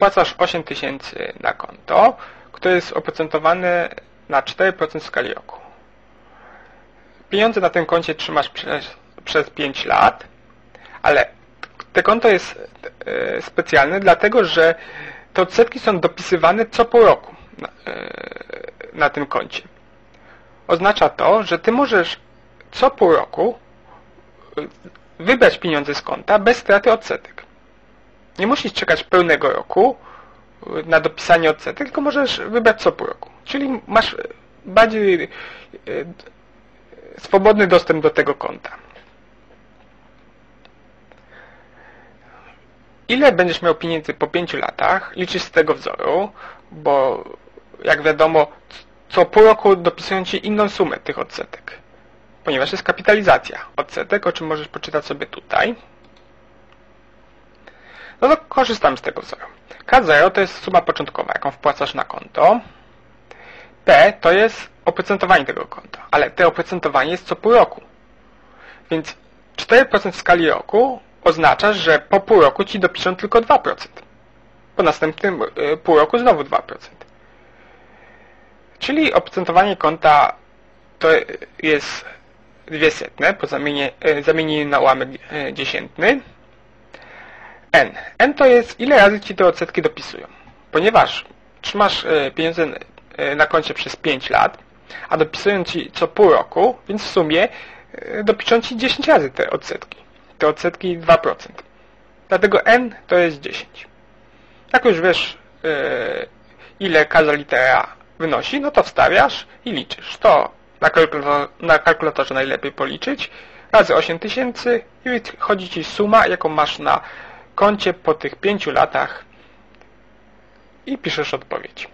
wpłacasz 8 tysięcy na konto, które jest oprocentowane na 4% w skali roku. Pieniądze na tym koncie trzymasz przez, przez 5 lat, ale te konto jest e, specjalne, dlatego że te odsetki są dopisywane co pół roku na, e, na tym koncie. Oznacza to, że ty możesz co pół roku e, wybrać pieniądze z konta bez straty odsetek. Nie musisz czekać pełnego roku na dopisanie odsetek, tylko możesz wybrać co pół roku. Czyli masz bardziej swobodny dostęp do tego konta. Ile będziesz miał pieniędzy po 5 latach, liczysz z tego wzoru, bo jak wiadomo, co pół roku dopisują Ci inną sumę tych odsetek, ponieważ jest kapitalizacja odsetek, o czym możesz poczytać sobie tutaj. No to korzystam z tego wzoru. K0 to jest suma początkowa, jaką wpłacasz na konto. P to jest oprocentowanie tego konta, ale to oprocentowanie jest co pół roku. Więc 4% w skali roku oznacza, że po pół roku Ci dopiszą tylko 2%. Po następnym y, pół roku znowu 2%. Czyli oprocentowanie konta to jest dwie setne po zamienie, y, zamienieniu na ułamek y, dziesiętny. N. N to jest ile razy Ci te odsetki dopisują. Ponieważ trzymasz pieniądze na koncie przez 5 lat, a dopisują Ci co pół roku, więc w sumie dopiszą Ci 10 razy te odsetki te odsetki 2%. Dlatego n to jest 10. Jak już wiesz, yy, ile każda litera wynosi, no to wstawiasz i liczysz. To na, kalkulator, na kalkulatorze najlepiej policzyć. Razy 8000 i chodzi Ci suma, jaką masz na koncie po tych 5 latach i piszesz odpowiedź.